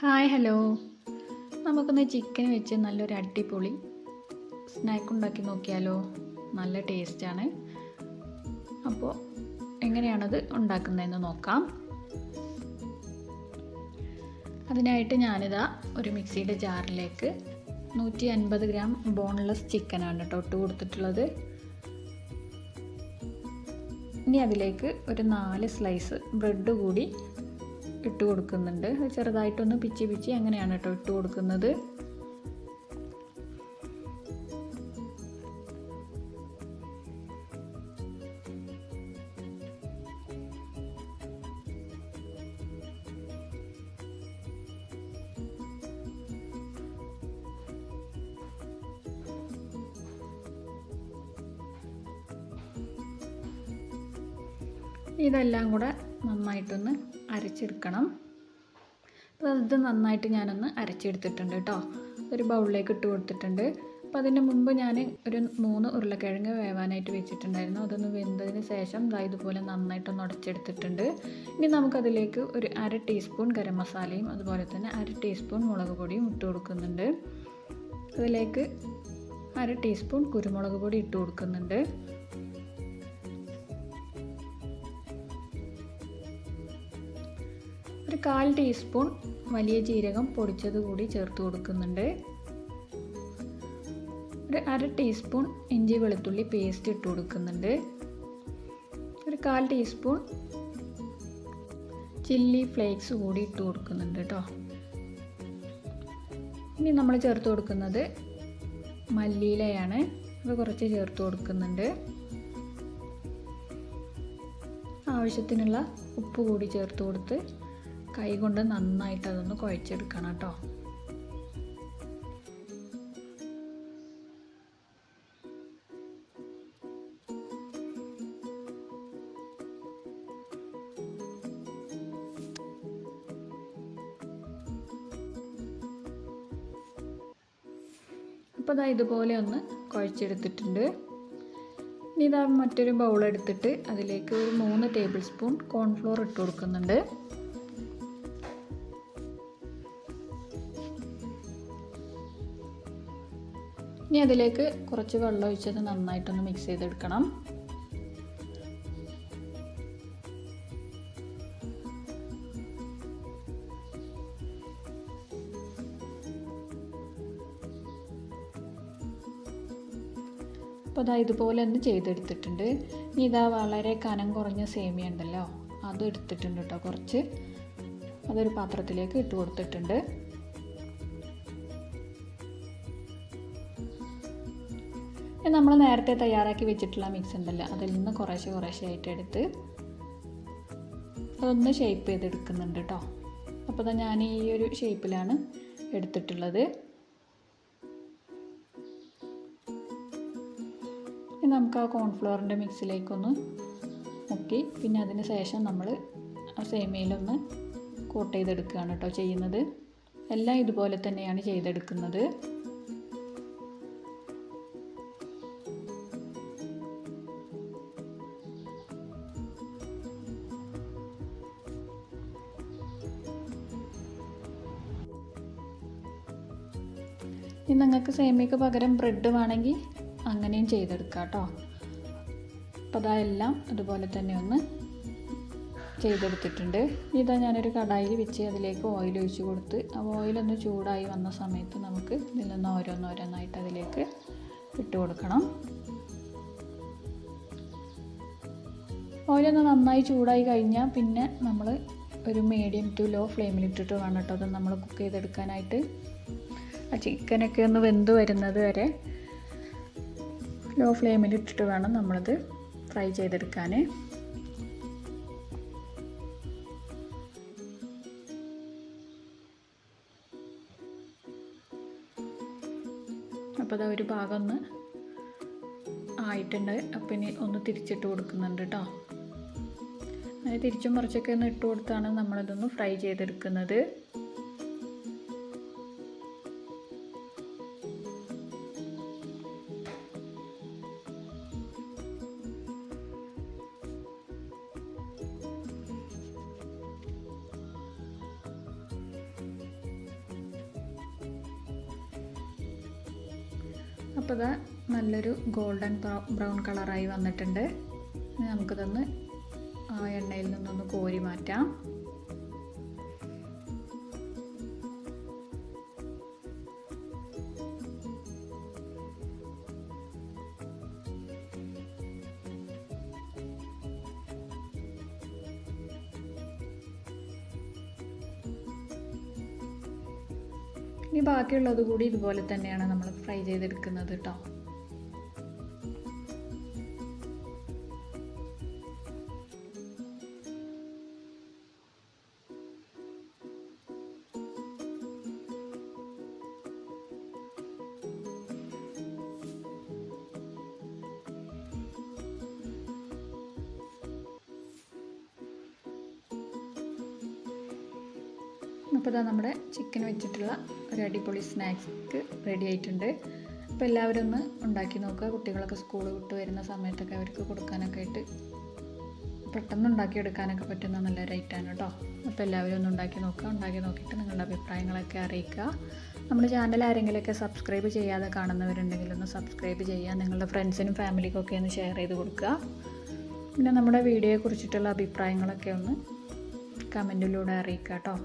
Hi hello. നമുക്കൊന്ന് chicken വെച്ച് നല്ലൊരു അടിപൊളി സ്നാക്ക് ഉണ്ടാക്കി നോക്കിയാലോ? നല്ല ടേസ്റ്റാണ് അപ്പോൾ എങ്ങനെയാണത് ഉണ്ടാക്കുന്നതെന്ന് നോക്കാം. അതിനായിട്ട് ഞാനിതാ ഒരു മിക്സിയുടെ ജാറിലേക്ക് നൂറ്റി അൻപത് ഗ്രാം ബോൺലെസ് ചിക്കനാണ് കേട്ടോ ഇട്ട് കൊടുത്തിട്ടുള്ളത്. ഇനി അതിലേക്ക് ഒരു നാല് സ്ലൈസ് ബ്രെഡ് കൂടി ഇട്ട് കൊടുക്കുന്നുണ്ട്. ചെറുതായിട്ടൊന്ന് പിച്ചി പിച്ചി അങ്ങനെയാണ് കേട്ടോ ഇട്ട് കൊടുക്കുന്നത്. ഇതെല്ലാം കൂടെ നന്നായിട്ടൊന്ന് അരച്ചെടുക്കണം. അപ്പോൾ ഇത് നന്നായിട്ട് ഞാനൊന്ന് അരച്ചെടുത്തിട്ടുണ്ട് കേട്ടോ. ഒരു ബൗളിലേക്ക് ഇട്ട് കൊടുത്തിട്ടുണ്ട്. അപ്പോൾ അതിന് മുമ്പ് ഞാൻ ഒരു മൂന്ന് ഉരുളക്കിഴങ്ങ് വേവാനായിട്ട് വെച്ചിട്ടുണ്ടായിരുന്നു. അതൊന്ന് വെന്തതിന് ശേഷം ഇതാ ഇതുപോലെ നന്നായിട്ടൊന്ന് ഉടച്ചെടുത്തിട്ടുണ്ട്. ഇനി നമുക്കതിലേക്ക് ഒരു അര ടീസ്പൂൺ ഗരം മസാലയും അതുപോലെ തന്നെ അര ടീസ്പൂൺ മുളക് പൊടിയും ഇട്ട് കൊടുക്കുന്നുണ്ട്. അതിലേക്ക് അര ടീസ്പൂൺ കുരുമുളക് പൊടി ഇട്ട് കൊടുക്കുന്നുണ്ട്. ഒരു കാൽ ടീസ്പൂൺ വലിയ ജീരകം പൊടിച്ചത് കൂടി ചേർത്ത് കൊടുക്കുന്നുണ്ട്. ഒരു അര ടീസ്പൂൺ ഇഞ്ചി വെളുത്തുള്ളി പേസ്റ്റ് ഇട്ട് കൊടുക്കുന്നുണ്ട്. ഒരു കാൽ ടീസ്പൂൺ ചില്ലി ഫ്ലേക്സ് കൂടി ഇട്ട് കൊടുക്കുന്നുണ്ട് കേട്ടോ. ഇനി നമ്മൾ ചേർത്ത് കൊടുക്കുന്നത് മല്ലിയിലയാണ്. അത് കുറച്ച് ചേർത്ത് കൊടുക്കുന്നുണ്ട്. ആവശ്യത്തിനുള്ള ഉപ്പ് കൂടി ചേർത്ത് കൊടുത്ത് കൈ കൊണ്ട് നന്നായിട്ട് അതൊന്ന് കുഴച്ചെടുക്കണം കേട്ടോ. അപ്പോൾ ഇതാ ഇതുപോലെ ഒന്ന് കുഴച്ചെടുത്തിട്ടുണ്ട്. ഇനി ഇതാ മറ്റൊരു ബൗൾ എടുത്തിട്ട് അതിലേക്ക് ഒരു മൂന്ന് ടേബിൾ സ്പൂൺ കോൺഫ്ലോർ ഇട്ട് കൊടുക്കുന്നുണ്ട്. ഇനി അതിലേക്ക് കുറച്ച് വെള്ളം ഒഴിച്ചത് നന്നായിട്ടൊന്ന് മിക്സ് ചെയ്തെടുക്കണം. അപ്പോൾ അതാ ഇതുപോലെ ഒന്ന് ചെയ്തെടുത്തിട്ടുണ്ട്. ഇനി ഇതാ വളരെ കനം കുറഞ്ഞ സേമിയ ഉണ്ടല്ലോ അത് എടുത്തിട്ടുണ്ട് കേട്ടോ കുറച്ച്. അതൊരു പാത്രത്തിലേക്ക് ഇട്ട് കൊടുത്തിട്ടുണ്ട്. നമ്മൾ നേരത്തെ തയ്യാറാക്കി വെച്ചിട്ടുള്ള മിക്സ് ഉണ്ടല്ലോ. അതിൽ നിന്ന് കുറേശ്ശെ കുറേശ്ശെ ആയിട്ട് എടുത്ത് അതൊന്ന് ഷേപ്പ് ചെയ്തെടുക്കുന്നുണ്ട് കേട്ടോ അപ്പോൾ ഞാൻ ഈ ഒരു ഷേപ്പിലാണ് എടുത്തിട്ടുള്ളത്. നമുക്ക് ആ കോൺഫ്ലവറിന്റെ മിക്സിലേക്കൊന്ന് മുക്കി. പിന്നെ അതിന് ശേഷം നമ്മൾ ആ സേമിയയിലൊന്ന് കോട്ട് ചെയ്തെടുക്കുകയാണ് കേട്ടോ ചെയ്യുന്നത്. എല്ലാം ഇതുപോലെ തന്നെയാണ് ചെയ്തെടുക്കുന്നത്. ഇനി നിങ്ങൾക്ക് സേമിയക്ക് പകരം ബ്രെഡ് വേണമെങ്കിൽ അങ്ങനെയും ചെയ്തെടുക്കാം കേട്ടോ. അപ്പോൾ അതെല്ലാം അതുപോലെ തന്നെ ഒന്ന് ചെയ്തെടുത്തിട്ടുണ്ട്. ഇതാ ഞാനൊരു കടായിൽ വെച്ച് അതിലേക്ക് ഓയിൽ ഒഴിച്ച് കൊടുത്ത് ആ ഓയിലൊന്ന് ചൂടായി വന്ന സമയത്ത് നമുക്ക് ഇതിൽ നിന്ന് ഓരോന്നോരോന്നായിട്ട് അതിലേക്ക് ഇട്ട് കൊടുക്കണം. ഓയിലൊന്ന് നന്നായി ചൂടായി കഴിഞ്ഞാൽ പിന്നെ നമ്മൾ ഒരു മീഡിയം ടു ലോ ഫ്ലെയിമിൽ ഇട്ടിട്ട് വേണം കേട്ടോ. അത് നമ്മൾ കുക്ക് ചെയ്തെടുക്കാനായിട്ട്. ആ ചിക്കനൊക്കെ ഒന്ന് വെന്ത് വരുന്നത് വരെ ലോ ഫ്ലെയിമിൽ ഇട്ടിട്ട് വേണം നമ്മളത് ഫ്രൈ ചെയ്തെടുക്കാൻ അപ്പോൾ അത് ഒരു ഭാഗം ഒന്ന് ആയിട്ടുണ്ട്. അപ്പം ഇനി ഒന്ന് തിരിച്ചിട്ട് കൊടുക്കുന്നുണ്ട് കേട്ടോ അങ്ങനെ തിരിച്ചും മറിച്ചൊക്കെ ഒന്ന് ഇട്ട് കൊടുത്താണ് നമ്മളിതൊന്ന് ഫ്രൈ ചെയ്തെടുക്കുന്നത്. അപ്പോൾ ഇതാ നല്ലൊരു ഗോൾഡൻ ബ്രൗൺ കളറായി വന്നിട്ടുണ്ട്. നമുക്കിതൊന്ന് ആ എണ്ണയിൽ നിന്നൊന്ന് കോരി മാറ്റാം. ഇനി ബാക്കിയുള്ളത് കൂടി ഇതുപോലെ തന്നെയാണ് നമ്മൾ ഫ്രൈ ചെയ്തെടുക്കുന്നത് കേട്ടോ അപ്പോൾ ഇതാ നമ്മുടെ ചിക്കൻ വെച്ചിട്ടുള്ള ഒരു അടിപൊളി സ്നാക്സ് റെഡി ആയിട്ടുണ്ട്. അപ്പോൾ എല്ലാവരും ഒന്ന് ഉണ്ടാക്കി നോക്കുക. കുട്ടികളൊക്കെ സ്കൂൾ വിട്ട് വരുന്ന സമയത്തൊക്കെ അവർക്ക് കൊടുക്കാനൊക്കെ ആയിട്ട് പെട്ടെന്ന് ഉണ്ടാക്കിയെടുക്കാനൊക്കെ പറ്റുന്ന നല്ലൊരു ഐറ്റാണ് കേട്ടോ അപ്പോൾ എല്ലാവരും ഒന്ന് ഉണ്ടാക്കി നോക്കുക. ഉണ്ടാക്കി നോക്കിയിട്ട് നിങ്ങളുടെ അഭിപ്രായങ്ങളൊക്കെ അറിയിക്കുക. നമ്മുടെ ചാനൽ ആരെങ്കിലുമൊക്കെ സബ്സ്ക്രൈബ് ചെയ്യാതെ കാണുന്നവരുണ്ടെങ്കിൽ ഒന്ന് സബ്സ്ക്രൈബ് ചെയ്യുക. നിങ്ങളുടെ ഫ്രണ്ട്സിനും ഫാമിലിക്കൊക്കെ ഒന്ന് ഷെയർ ചെയ്ത് കൊടുക്കുക. പിന്നെ നമ്മുടെ വീഡിയോയെ കുറിച്ചിട്ടുള്ള അഭിപ്രായങ്ങളൊക്കെ ഒന്ന് കമന്റിലൂടെ അറിയിക്കുക കേട്ടോ